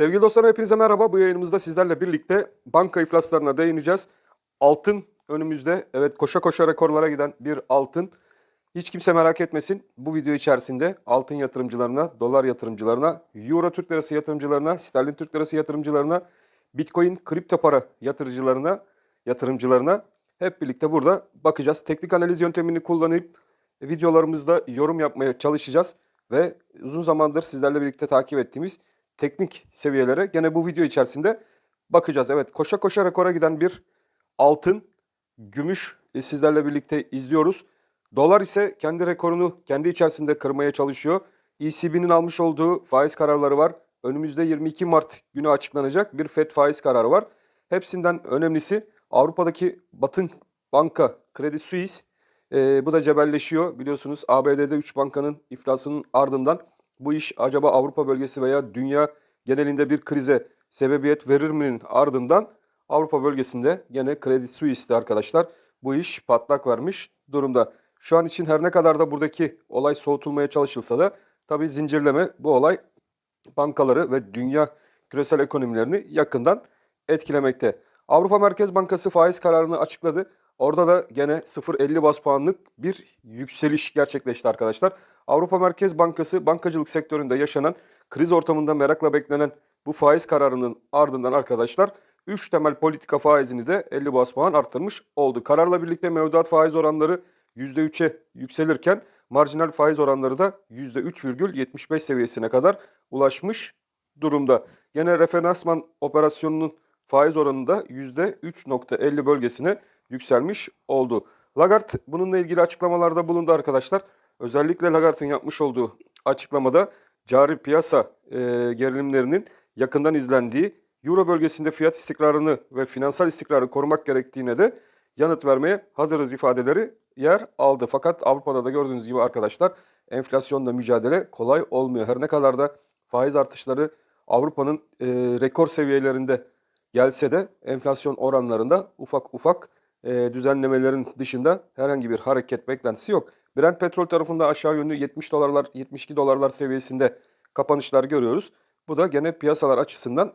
Sevgili dostlar hepinize merhaba. Bu yayınımızda sizlerle birlikte banka iflaslarına değineceğiz. Altın önümüzde. Evet koşa koşa rekorlara giden bir altın. Hiç kimse merak etmesin. Bu video içerisinde altın yatırımcılarına, dolar yatırımcılarına, euro Türk lirası yatırımcılarına, sterlin Türk lirası yatırımcılarına, bitcoin kripto para yatırımcılarına, yatırımcılarına hep birlikte burada bakacağız. Teknik analiz yöntemini kullanıp videolarımızda yorum yapmaya çalışacağız ve uzun zamandır sizlerle birlikte takip ettiğimiz teknik seviyelere gene bu video içerisinde bakacağız. Evet koşa koşa rekora giden bir altın, gümüş e, sizlerle birlikte izliyoruz. Dolar ise kendi rekorunu kendi içerisinde kırmaya çalışıyor. ECB'nin almış olduğu faiz kararları var. Önümüzde 22 Mart günü açıklanacak bir FED faiz kararı var. Hepsinden önemlisi Avrupa'daki Batın Banka Credit Suisse e, bu da cebelleşiyor. Biliyorsunuz ABD'de 3 bankanın iflasının ardından bu iş acaba Avrupa bölgesi veya dünya genelinde bir krize sebebiyet verir mi'nin ardından Avrupa bölgesinde gene Credit Suisse'de arkadaşlar bu iş patlak vermiş durumda. Şu an için her ne kadar da buradaki olay soğutulmaya çalışılsa da tabi zincirleme bu olay bankaları ve dünya küresel ekonomilerini yakından etkilemekte. Avrupa Merkez Bankası faiz kararını açıkladı. Orada da gene 0.50 bas puanlık bir yükseliş gerçekleşti arkadaşlar. Avrupa Merkez Bankası bankacılık sektöründe yaşanan kriz ortamında merakla beklenen bu faiz kararının ardından arkadaşlar 3 temel politika faizini de 50 bas puan arttırmış oldu. Kararla birlikte mevduat faiz oranları %3'e yükselirken marjinal faiz oranları da %3,75 seviyesine kadar ulaşmış durumda. Gene referansman operasyonunun faiz oranı da %3.50 bölgesine yükselmiş oldu. Lagarde bununla ilgili açıklamalarda bulundu arkadaşlar. Özellikle Lagarde'ın yapmış olduğu açıklamada cari piyasa e, gerilimlerinin yakından izlendiği, Euro bölgesinde fiyat istikrarını ve finansal istikrarı korumak gerektiğine de yanıt vermeye hazırız ifadeleri yer aldı. Fakat Avrupa'da da gördüğünüz gibi arkadaşlar enflasyonla mücadele kolay olmuyor. Her ne kadar da faiz artışları Avrupa'nın e, rekor seviyelerinde gelse de enflasyon oranlarında ufak ufak e, düzenlemelerin dışında herhangi bir hareket beklentisi yok. Brent petrol tarafında aşağı yönlü 70 dolarlar 72 dolarlar seviyesinde kapanışlar görüyoruz. Bu da gene piyasalar açısından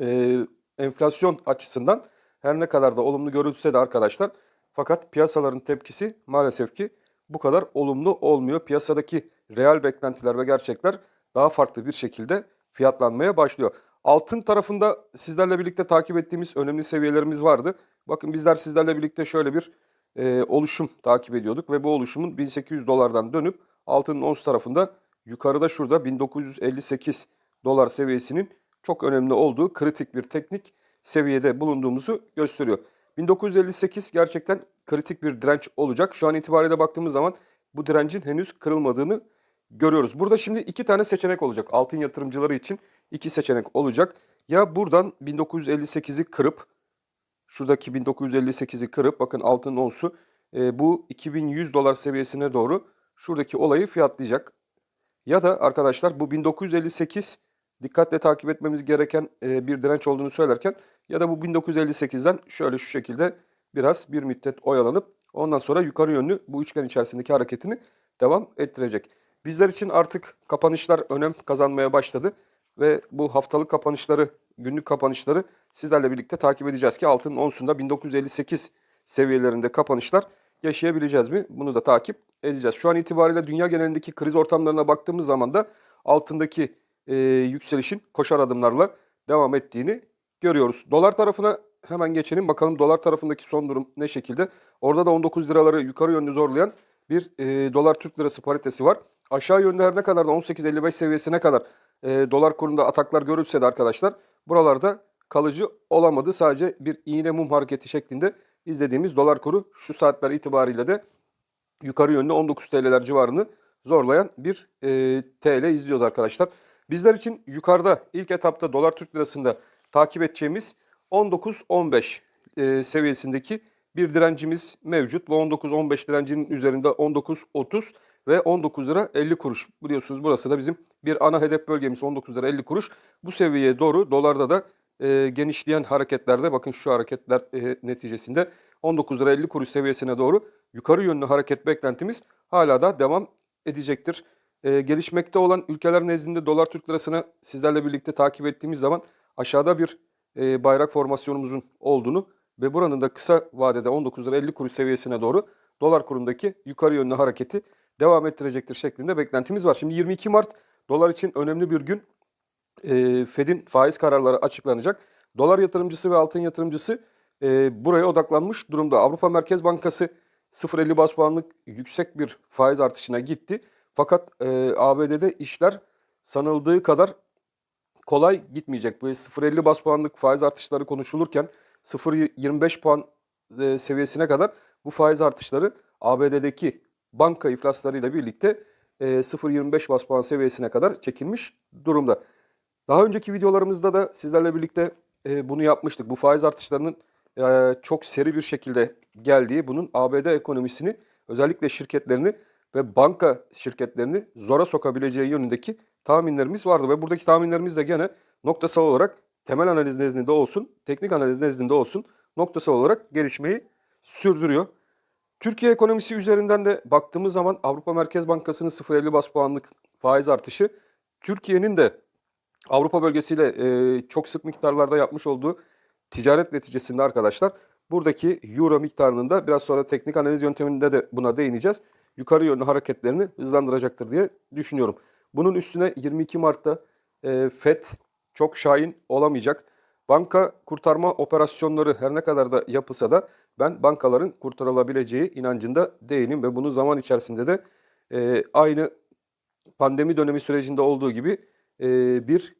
e, enflasyon açısından her ne kadar da olumlu görülse de arkadaşlar fakat piyasaların tepkisi maalesef ki bu kadar olumlu olmuyor. Piyasadaki reel beklentiler ve gerçekler daha farklı bir şekilde fiyatlanmaya başlıyor. Altın tarafında sizlerle birlikte takip ettiğimiz önemli seviyelerimiz vardı. Bakın bizler sizlerle birlikte şöyle bir e, oluşum takip ediyorduk ve bu oluşumun 1800 dolardan dönüp altının ons tarafında yukarıda şurada 1958 dolar seviyesinin çok önemli olduğu kritik bir teknik seviyede bulunduğumuzu gösteriyor. 1958 gerçekten kritik bir direnç olacak. Şu an itibariyle baktığımız zaman bu direncin henüz kırılmadığını görüyoruz. Burada şimdi iki tane seçenek olacak. Altın yatırımcıları için iki seçenek olacak. Ya buradan 1958'i kırıp şuradaki 1958'i kırıp bakın altın onsu e, bu 2100 dolar seviyesine doğru şuradaki olayı fiyatlayacak. Ya da arkadaşlar bu 1958 dikkatle takip etmemiz gereken e, bir direnç olduğunu söylerken ya da bu 1958'den şöyle şu şekilde biraz bir müddet oyalanıp ondan sonra yukarı yönlü bu üçgen içerisindeki hareketini devam ettirecek. Bizler için artık kapanışlar önem kazanmaya başladı ve bu haftalık kapanışları, günlük kapanışları sizlerle birlikte takip edeceğiz ki altının onsunda 1958 seviyelerinde kapanışlar yaşayabileceğiz mi? Bunu da takip edeceğiz. Şu an itibariyle dünya genelindeki kriz ortamlarına baktığımız zaman da altındaki e, yükselişin koşar adımlarla devam ettiğini görüyoruz. Dolar tarafına hemen geçelim. Bakalım dolar tarafındaki son durum ne şekilde? Orada da 19 liraları yukarı yönlü zorlayan bir e, dolar Türk lirası paritesi var. Aşağı yönde her ne kadar da 18.55 seviyesine kadar e, dolar kurunda ataklar görülse de arkadaşlar buralarda kalıcı olamadı. Sadece bir iğne mum hareketi şeklinde izlediğimiz dolar kuru şu saatler itibariyle de yukarı yönlü 19 TL'ler civarını zorlayan bir e, TL izliyoruz arkadaşlar. Bizler için yukarıda ilk etapta dolar Türk lirasında takip edeceğimiz 19-15 e, seviyesindeki bir direncimiz mevcut. Bu 19-15 direncinin üzerinde 19-30 ve 19 lira 50 kuruş. Biliyorsunuz burası da bizim bir ana hedef bölgemiz 19 lira 50 kuruş. Bu seviyeye doğru dolarda da e, genişleyen hareketlerde bakın şu hareketler e, neticesinde 19 lira 50 kuruş seviyesine doğru yukarı yönlü hareket beklentimiz hala da devam edecektir. e, gelişmekte olan ülkeler nezdinde dolar Türk lirasını sizlerle birlikte takip ettiğimiz zaman aşağıda bir e, bayrak formasyonumuzun olduğunu ve buranın da kısa vadede 19 lira 50 kuruş seviyesine doğru dolar kurundaki yukarı yönlü hareketi devam ettirecektir şeklinde beklentimiz var. Şimdi 22 Mart dolar için önemli bir gün. E, Fed'in faiz kararları açıklanacak. Dolar yatırımcısı ve altın yatırımcısı e, buraya odaklanmış durumda. Avrupa Merkez Bankası 0.50 bas puanlık yüksek bir faiz artışına gitti. Fakat e, ABD'de işler sanıldığı kadar kolay gitmeyecek. Bu 0.50 bas puanlık faiz artışları konuşulurken 0.25 puan e, seviyesine kadar bu faiz artışları ABD'deki banka iflaslarıyla birlikte e, 0.25 bas puan seviyesine kadar çekilmiş durumda. Daha önceki videolarımızda da sizlerle birlikte e, bunu yapmıştık. Bu faiz artışlarının e, çok seri bir şekilde geldiği, bunun ABD ekonomisini özellikle şirketlerini ve banka şirketlerini zora sokabileceği yönündeki tahminlerimiz vardı. Ve buradaki tahminlerimiz de gene noktasal olarak temel analiz nezdinde olsun, teknik analiz nezdinde olsun noktasal olarak gelişmeyi sürdürüyor. Türkiye ekonomisi üzerinden de baktığımız zaman Avrupa Merkez Bankası'nın 0.50 bas puanlık faiz artışı Türkiye'nin de Avrupa bölgesiyle e, çok sık miktarlarda yapmış olduğu ticaret neticesinde arkadaşlar buradaki euro miktarının da biraz sonra teknik analiz yönteminde de buna değineceğiz. Yukarı yönlü hareketlerini hızlandıracaktır diye düşünüyorum. Bunun üstüne 22 Mart'ta e, FED çok şahin olamayacak. Banka kurtarma operasyonları her ne kadar da yapılsa da ben bankaların kurtarılabileceği inancında değilim ve bunu zaman içerisinde de e, aynı pandemi dönemi sürecinde olduğu gibi bir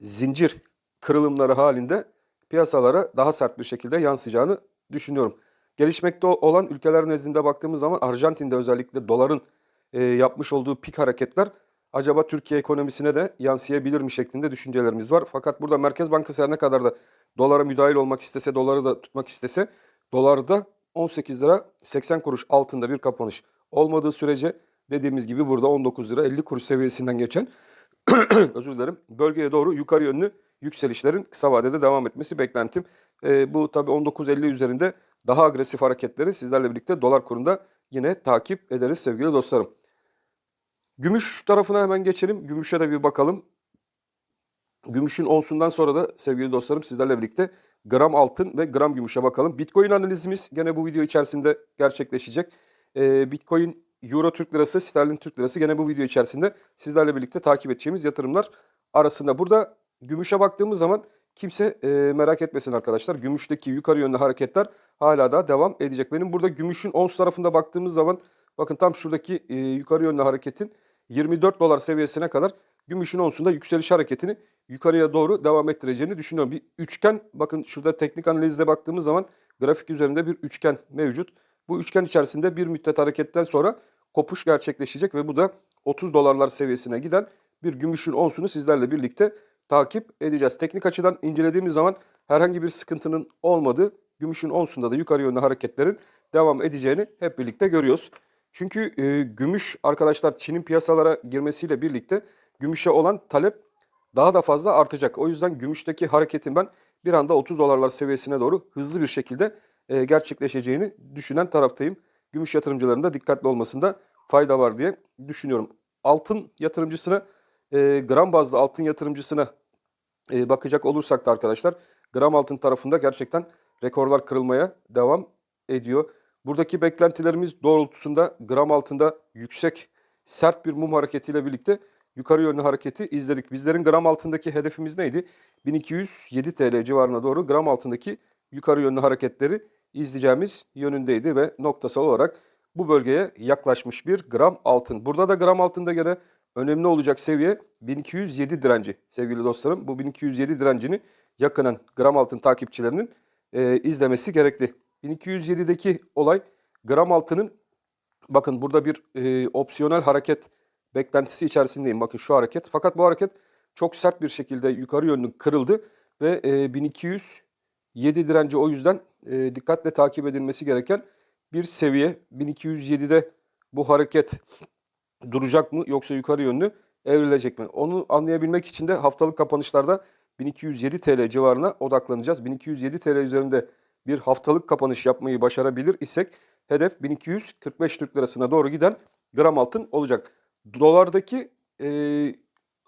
zincir kırılımları halinde piyasalara daha sert bir şekilde yansıyacağını düşünüyorum. Gelişmekte olan ülkeler nezdinde baktığımız zaman Arjantin'de özellikle doların e, yapmış olduğu pik hareketler acaba Türkiye ekonomisine de yansıyabilir mi şeklinde düşüncelerimiz var. Fakat burada Merkez Bankası her ne kadar da dolara müdahil olmak istese, doları da tutmak istese dolarda 18 lira 80 kuruş altında bir kapanış olmadığı sürece dediğimiz gibi burada 19 lira 50 kuruş seviyesinden geçen özür dilerim bölgeye doğru yukarı yönlü yükselişlerin kısa vadede devam etmesi beklentim. E, bu tabi 19.50 üzerinde daha agresif hareketleri sizlerle birlikte dolar kurunda yine takip ederiz sevgili dostlarım. Gümüş tarafına hemen geçelim. Gümüşe de bir bakalım. Gümüşün onsundan sonra da sevgili dostlarım sizlerle birlikte gram altın ve gram gümüşe bakalım. Bitcoin analizimiz gene bu video içerisinde gerçekleşecek. Ee, Bitcoin, Euro Türk Lirası, Sterlin Türk Lirası gene bu video içerisinde sizlerle birlikte takip edeceğimiz yatırımlar arasında. Burada gümüşe baktığımız zaman kimse e, merak etmesin arkadaşlar. Gümüşteki yukarı yönlü hareketler hala da devam edecek. Benim burada gümüşün ons tarafında baktığımız zaman bakın tam şuradaki e, yukarı yönlü hareketin 24 dolar seviyesine kadar gümüşün onsunda yükseliş hareketini yukarıya doğru devam ettireceğini düşünüyorum. Bir üçgen bakın şurada teknik analizde baktığımız zaman grafik üzerinde bir üçgen mevcut. Bu üçgen içerisinde bir müddet hareketten sonra kopuş gerçekleşecek ve bu da 30 dolarlar seviyesine giden bir gümüşün onsunu sizlerle birlikte takip edeceğiz. Teknik açıdan incelediğimiz zaman herhangi bir sıkıntının olmadığı, gümüşün onsunda da yukarı yönlü hareketlerin devam edeceğini hep birlikte görüyoruz. Çünkü e, gümüş arkadaşlar Çin'in piyasalara girmesiyle birlikte gümüşe olan talep daha da fazla artacak. O yüzden gümüşteki hareketin ben bir anda 30 dolarlar seviyesine doğru hızlı bir şekilde e, gerçekleşeceğini düşünen taraftayım. Gümüş yatırımcılarının da dikkatli olmasında fayda var diye düşünüyorum. Altın yatırımcısına, e, gram bazlı altın yatırımcısına e, bakacak olursak da arkadaşlar gram altın tarafında gerçekten rekorlar kırılmaya devam ediyor. Buradaki beklentilerimiz doğrultusunda gram altında yüksek sert bir mum hareketiyle birlikte yukarı yönlü hareketi izledik. Bizlerin gram altındaki hedefimiz neydi? 1207 TL civarına doğru gram altındaki yukarı yönlü hareketleri izleyeceğimiz yönündeydi ve noktasal olarak bu bölgeye yaklaşmış bir gram altın. Burada da gram altında gene önemli olacak seviye 1207 direnci sevgili dostlarım. Bu 1207 direncini yakının gram altın takipçilerinin e, izlemesi gerekli. 1207'deki olay gram altının bakın burada bir e, opsiyonel hareket beklentisi içerisindeyim. Bakın şu hareket. Fakat bu hareket çok sert bir şekilde yukarı yönlü kırıldı ve e, 1207 direnci o yüzden e, dikkatle takip edilmesi gereken bir seviye. 1207'de bu hareket duracak mı yoksa yukarı yönlü evrilecek mi? Onu anlayabilmek için de haftalık kapanışlarda 1207 TL civarına odaklanacağız. 1207 TL üzerinde bir haftalık kapanış yapmayı başarabilir isek hedef 1245 Türk Lirası'na doğru giden gram altın olacak. Dolardaki e,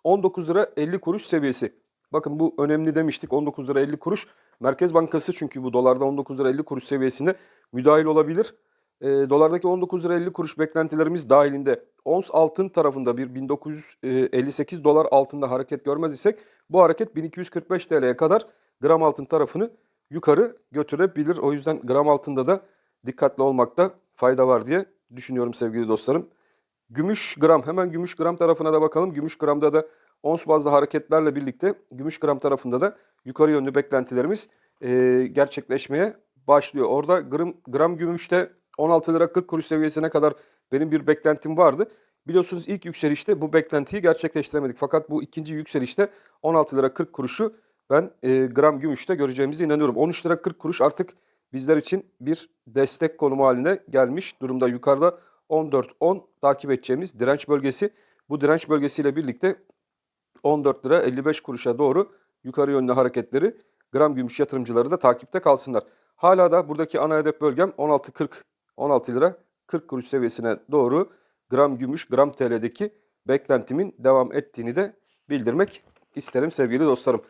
19 lira 50 kuruş seviyesi. Bakın bu önemli demiştik 19 lira 50 kuruş. Merkez Bankası çünkü bu dolarda 19 lira 50 kuruş seviyesinde müdahil olabilir. E, dolardaki 19 lira 50 kuruş beklentilerimiz dahilinde ons altın tarafında bir 1958 dolar altında hareket görmez isek bu hareket 1245 TL'ye kadar gram altın tarafını yukarı götürebilir. O yüzden gram altında da dikkatli olmakta fayda var diye düşünüyorum sevgili dostlarım. Gümüş gram hemen gümüş gram tarafına da bakalım. Gümüş gramda da ons bazlı hareketlerle birlikte gümüş gram tarafında da yukarı yönlü beklentilerimiz e, gerçekleşmeye başlıyor. Orada gram, gram gümüşte 16 lira 40 kuruş seviyesine kadar benim bir beklentim vardı. Biliyorsunuz ilk yükselişte bu beklentiyi gerçekleştiremedik. Fakat bu ikinci yükselişte 16 lira 40 kuruşu ben e, gram gümüşte göreceğimize inanıyorum. 13 lira 40 kuruş artık bizler için bir destek konumu haline gelmiş durumda. Yukarıda 14-10 takip edeceğimiz direnç bölgesi. Bu direnç bölgesiyle birlikte 14 lira 55 kuruşa doğru yukarı yönlü hareketleri gram gümüş yatırımcıları da takipte kalsınlar. Hala da buradaki ana hedef bölgem 16.40 16 lira 40 kuruş seviyesine doğru gram gümüş gram TL'deki beklentimin devam ettiğini de bildirmek isterim sevgili dostlarım.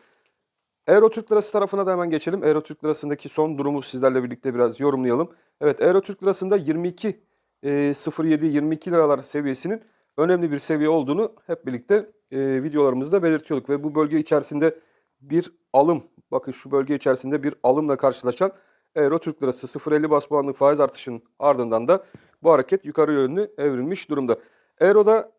Euro Türk Lirası tarafına da hemen geçelim. Euro Türk Lirası'ndaki son durumu sizlerle birlikte biraz yorumlayalım. Evet Euro Türk Lirası'nda 22 e, 07-22 liralar seviyesinin önemli bir seviye olduğunu hep birlikte e, videolarımızda belirtiyorduk. Ve bu bölge içerisinde bir alım, bakın şu bölge içerisinde bir alımla karşılaşan Euro Türk Lirası 0.50 bas puanlık faiz artışının ardından da bu hareket yukarı yönlü evrilmiş durumda. Euro'da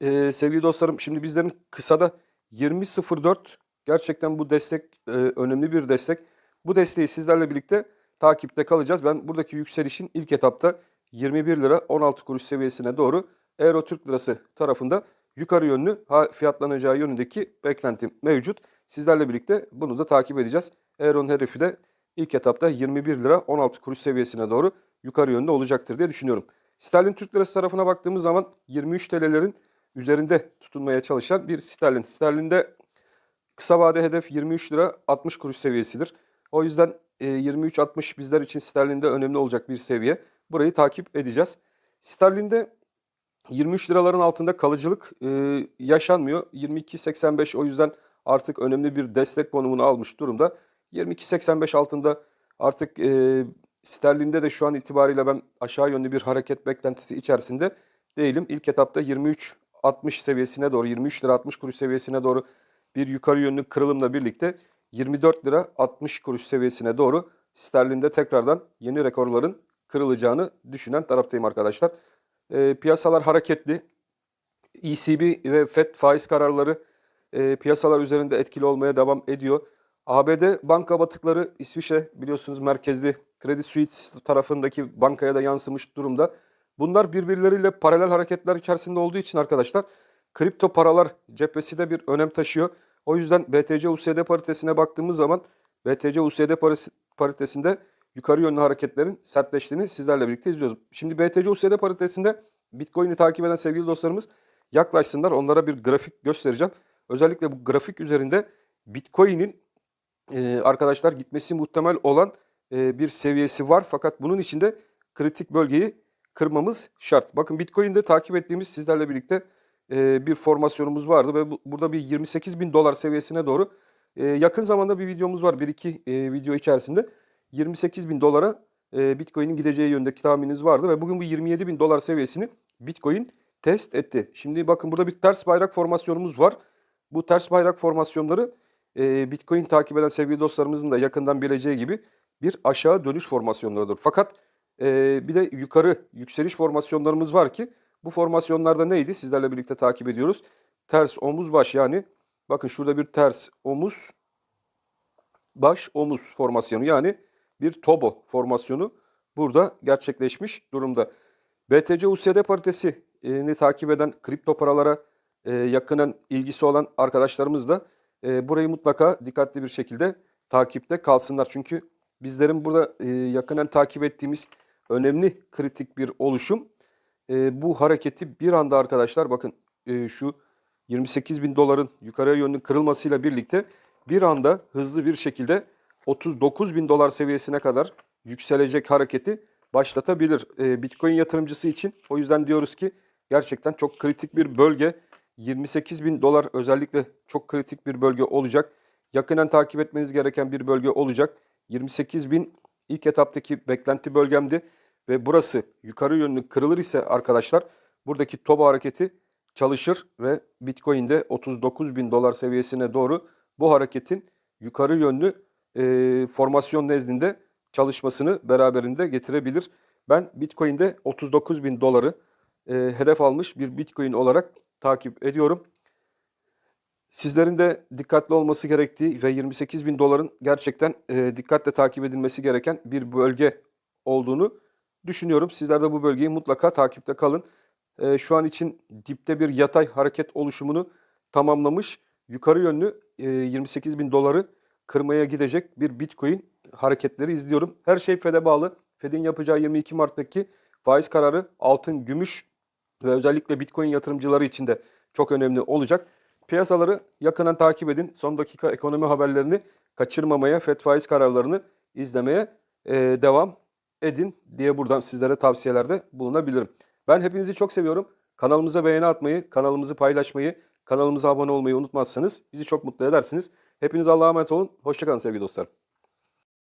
e, sevgili dostlarım şimdi bizlerin kısada 20.04 gerçekten bu destek e, önemli bir destek. Bu desteği sizlerle birlikte takipte kalacağız. Ben buradaki yükselişin ilk etapta 21 lira 16 kuruş seviyesine doğru Euro Türk Lirası tarafında yukarı yönlü fiyatlanacağı yönündeki beklentim mevcut. Sizlerle birlikte bunu da takip edeceğiz. Euro'nun hedefi de ilk etapta 21 lira 16 kuruş seviyesine doğru yukarı yönlü olacaktır diye düşünüyorum. Sterlin Türk Lirası tarafına baktığımız zaman 23 TL'lerin üzerinde tutunmaya çalışan bir sterlin. Sterlinde kısa vade hedef 23 lira 60 kuruş seviyesidir. O yüzden e, 23.60 bizler için sterlinde önemli olacak bir seviye. Burayı takip edeceğiz. Sterlinde 23 liraların altında kalıcılık e, yaşanmıyor. 22.85 o yüzden artık önemli bir destek konumunu almış durumda. 22.85 altında artık e, sterlinde de şu an itibariyle ben aşağı yönlü bir hareket beklentisi içerisinde değilim. İlk etapta 23.60 seviyesine doğru 23 lira 60 kuruş seviyesine doğru bir yukarı yönlü kırılımla birlikte 24 lira 60 kuruş seviyesine doğru sterlinde tekrardan yeni rekorların kırılacağını düşünen taraftayım arkadaşlar. E, piyasalar hareketli. ECB ve FED faiz kararları e, piyasalar üzerinde etkili olmaya devam ediyor. ABD banka batıkları İsviçre biliyorsunuz merkezli Credit Suisse tarafındaki bankaya da yansımış durumda. Bunlar birbirleriyle paralel hareketler içerisinde olduğu için arkadaşlar kripto paralar cephesi de bir önem taşıyor. O yüzden BTC USD paritesine baktığımız zaman BTC USD paritesinde yukarı yönlü hareketlerin sertleştiğini sizlerle birlikte izliyoruz. Şimdi BTC USD paritesinde Bitcoin'i takip eden sevgili dostlarımız yaklaşsınlar. Onlara bir grafik göstereceğim. Özellikle bu grafik üzerinde Bitcoin'in e, arkadaşlar gitmesi muhtemel olan e, bir seviyesi var. Fakat bunun içinde kritik bölgeyi kırmamız şart. Bakın Bitcoin'de takip ettiğimiz sizlerle birlikte e, bir formasyonumuz vardı ve bu, burada bir 28 bin dolar seviyesine doğru e, yakın zamanda bir videomuz var. Bir iki e, video içerisinde 28 bin dolara e, Bitcoin'in gideceği yönündeki tahmininiz vardı ve bugün bu 27 bin dolar seviyesini Bitcoin test etti. Şimdi bakın burada bir ters bayrak formasyonumuz var. Bu ters bayrak formasyonları e, Bitcoin takip eden sevgili dostlarımızın da yakından bileceği gibi bir aşağı dönüş formasyonlarıdır. Fakat e, bir de yukarı yükseliş formasyonlarımız var ki bu formasyonlarda neydi? Sizlerle birlikte takip ediyoruz. Ters omuz baş yani bakın şurada bir ters omuz baş omuz formasyonu yani bir tobo formasyonu burada gerçekleşmiş durumda. BTC USD paritesini takip eden kripto paralara e, yakından ilgisi olan arkadaşlarımız da e, burayı mutlaka dikkatli bir şekilde takipte kalsınlar. Çünkü bizlerin burada e, yakından takip ettiğimiz önemli kritik bir oluşum bu hareketi bir anda arkadaşlar bakın şu 28 bin doların yukarıya yönlü kırılmasıyla birlikte bir anda hızlı bir şekilde 39 bin dolar seviyesine kadar yükselecek hareketi başlatabilir. E, Bitcoin yatırımcısı için o yüzden diyoruz ki gerçekten çok kritik bir bölge. 28 bin dolar özellikle çok kritik bir bölge olacak. Yakından takip etmeniz gereken bir bölge olacak. 28 bin ilk etaptaki beklenti bölgemdi. Ve burası yukarı yönlü kırılır ise arkadaşlar buradaki TOBA hareketi çalışır ve Bitcoin'de 39 bin dolar seviyesine doğru bu hareketin yukarı yönlü e, formasyon nezdinde çalışmasını beraberinde getirebilir. Ben Bitcoin'de 39 bin doları e, hedef almış bir Bitcoin olarak takip ediyorum. Sizlerin de dikkatli olması gerektiği ve 28 bin doların gerçekten e, dikkatle takip edilmesi gereken bir bölge olduğunu düşünüyorum. Sizler de bu bölgeyi mutlaka takipte kalın. E, şu an için dipte bir yatay hareket oluşumunu tamamlamış. Yukarı yönlü e, 28 bin doları kırmaya gidecek bir Bitcoin hareketleri izliyorum. Her şey FED'e bağlı. FED'in yapacağı 22 Mart'taki faiz kararı altın, gümüş ve özellikle Bitcoin yatırımcıları için de çok önemli olacak. Piyasaları yakından takip edin. Son dakika ekonomi haberlerini kaçırmamaya, FED faiz kararlarını izlemeye e, devam edin diye buradan sizlere tavsiyelerde bulunabilirim. Ben hepinizi çok seviyorum. Kanalımıza beğeni atmayı, kanalımızı paylaşmayı, kanalımıza abone olmayı unutmazsanız bizi çok mutlu edersiniz. Hepiniz Allah'a emanet olun. Hoşçakalın sevgili dostlar.